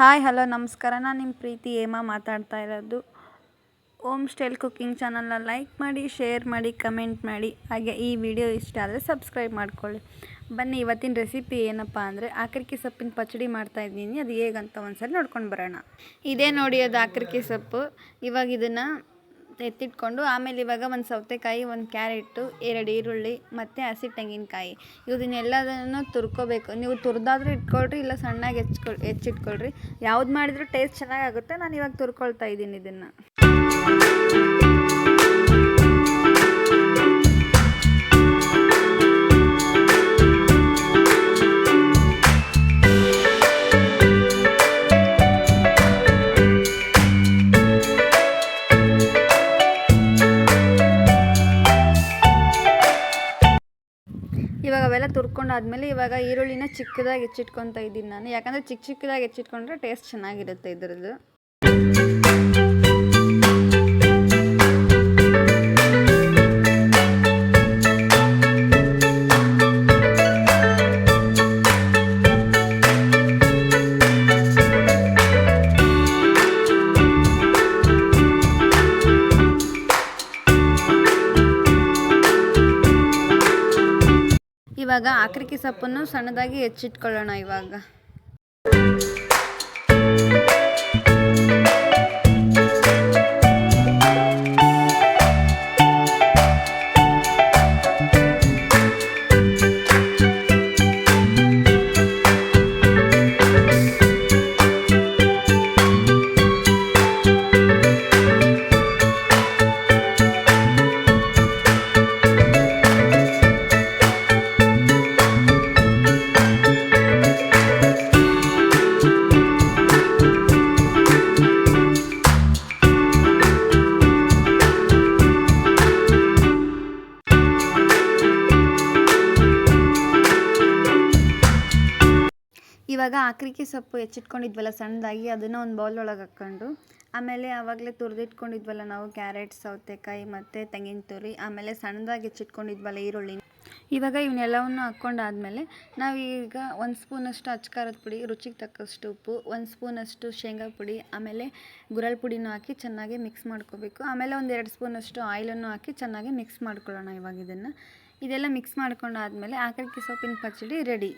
Hi, hello, ನಮಸ್ಕಾರ. ನಾನು ನಿಮ್ಮ ಪ್ರೀತಿ ಹೇಮಾ ಮಾತಾಡ್ತಾ ಇರೋದು. ಓಮ್ ಸ್ಟೈಲ್ ಕುಕ್ಕಿಂಗ್ ಚಾನಲ್ನ ಲೈಕ್ ಮಾಡಿ, ಶೇರ್ ಮಾಡಿ, ಕಮೆಂಟ್ ಮಾಡಿ. ಹಾಗೆ ಈ ವಿಡಿಯೋ ಇಷ್ಟ ಆದರೆ ಸಬ್ಸ್ಕ್ರೈಬ್ ಮಾಡ್ಕೊಳ್ಳಿ. ಬನ್ನಿ, ಇವತ್ತಿನ ರೆಸಿಪಿ ಏನಪ್ಪ ಅಂದರೆ ಆಕರಿಕೆ ಸೊಪ್ಪಿನ ಪಚಡಿ ಮಾಡ್ತಾ ಇದ್ದೀನಿ. ಅದು ಹೇಗಂತ ಒಂದ್ಸರಿ ನೋಡ್ಕೊಂಡು ಬರೋಣ. ಇದೇ ನೋಡಿ ಅದು ಆಕರಿಕೆ ಸೊಪ್ಪು. ಇವಾಗ ಇದನ್ನು ಎತ್ತಿಟ್ಕೊಂಡು ಆಮೇಲೆ ಇವಾಗ ಒಂದು ಸೌತೆಕಾಯಿ, ಒಂದು ಕ್ಯಾರೆಟು, ಎರಡು ಈರುಳ್ಳಿ, ಮತ್ತು ಹಸಿ ತೆಂಗಿನಕಾಯಿ. ಇದನ್ನೆಲ್ಲದನ್ನು ತುರ್ಕೋಬೇಕು. ನೀವು ತುರ್ದಾದರೂ ಇಟ್ಕೊಳ್ರಿ, ಇಲ್ಲ ಸಣ್ಣಗೆ ಹೆಚ್ಕೊಳ್ ಹೆಚ್ಚಿಟ್ಕೊಳ್ರಿ. ಯಾವ್ದು ಮಾಡಿದರೂ ಟೇಸ್ಟ್ ಚೆನ್ನಾಗಾಗುತ್ತೆ. ನಾನು ಇವಾಗ ತುರ್ಕೊಳ್ತಾ ಇದ್ದೀನಿ ಇದನ್ನು. ಅವೆಲ್ಲ ತುರ್ಕೊಂಡಾದ್ಮೇಲೆ ಇವಾಗ ಈರುಳ್ಳಿನ ಚಿಕ್ಕದಾಗಿ ಹೆಚ್ಚಿಟ್ಕೊತಾ ಇದ್ದೀನಿ ನಾನು. ಯಾಕಂದರೆ ಚಿಕ್ಕ ಚಿಕ್ಕದಾಗಿ ಹೆಚ್ಚಿಟ್ಕೊಂಡ್ರೆ ಟೇಸ್ಟ್ ಚೆನ್ನಾಗಿರುತ್ತೆ ಇದ್ರದ್ದು. ಇವಾಗ ಆಕ್ರಿಕಿ ಸೊಪ್ಪನ್ನು ಸಣ್ಣದಾಗಿ ಹೆಚ್ಚಿಟ್ಕೊಳ್ಳೋಣ ಇವಾಗ. ಇವಾಗ ಆಕ್ರಿಕೆ ಸೊಪ್ಪು ಹೆಚ್ಚಿಟ್ಕೊಂಡಿದ್ವಲ್ಲ, ಸಣ್ಣದಾಗಿ ಅದನ್ನು ಒಂದು ಬೌಲ್ ಒಳಗೆ ಹಾಕ್ಕೊಂಡು, ಆಮೇಲೆ ಆವಾಗಲೇ ತುರಿದಿಟ್ಕೊಂಡಿದ್ವಲ್ಲ ನಾವು ಕ್ಯಾರೆಟ್, ಸೌತೆಕಾಯಿ ಮತ್ತು ತೆಂಗಿನ ತುರಿ, ಆಮೇಲೆ ಸಣ್ಣದಾಗಿ ಹೆಚ್ಚಿಟ್ಕೊಂಡಿದ್ವಲ್ಲ ಈರುಳ್ಳಿ. ಇವಾಗ ಇವನ್ನೆಲ್ಲವನ್ನು ಹಾಕ್ಕೊಂಡಾದ್ಮೇಲೆ ನಾವೀಗ ಒಂದು ಸ್ಪೂನಷ್ಟು ಅಚ್ಕಾರದ ಪುಡಿ, ರುಚಿಗೆ ತಕ್ಕಷ್ಟು ಉಪ್ಪು, ಒಂದು ಸ್ಪೂನಷ್ಟು ಶೇಂಗಾ ಪುಡಿ, ಆಮೇಲೆ ಗುರಳ್ ಪುಡಿನೂ ಹಾಕಿ ಚೆನ್ನಾಗಿ ಮಿಕ್ಸ್ ಮಾಡ್ಕೋಬೇಕು. ಆಮೇಲೆ ಒಂದು ಎರಡು ಸ್ಪೂನಷ್ಟು ಆಯಿಲನ್ನು ಹಾಕಿ ಚೆನ್ನಾಗಿ ಮಿಕ್ಸ್ ಮಾಡ್ಕೊಳ್ಳೋಣ ಇವಾಗ ಇದನ್ನು. ಇದೆಲ್ಲ ಮಿಕ್ಸ್ ಮಾಡ್ಕೊಂಡಾದ್ಮೇಲೆ ಆಕಲಿಕ್ಕೆ ಸೊಪ್ಪಿನ ಪಚ್ಚಡಿ ರೆಡಿ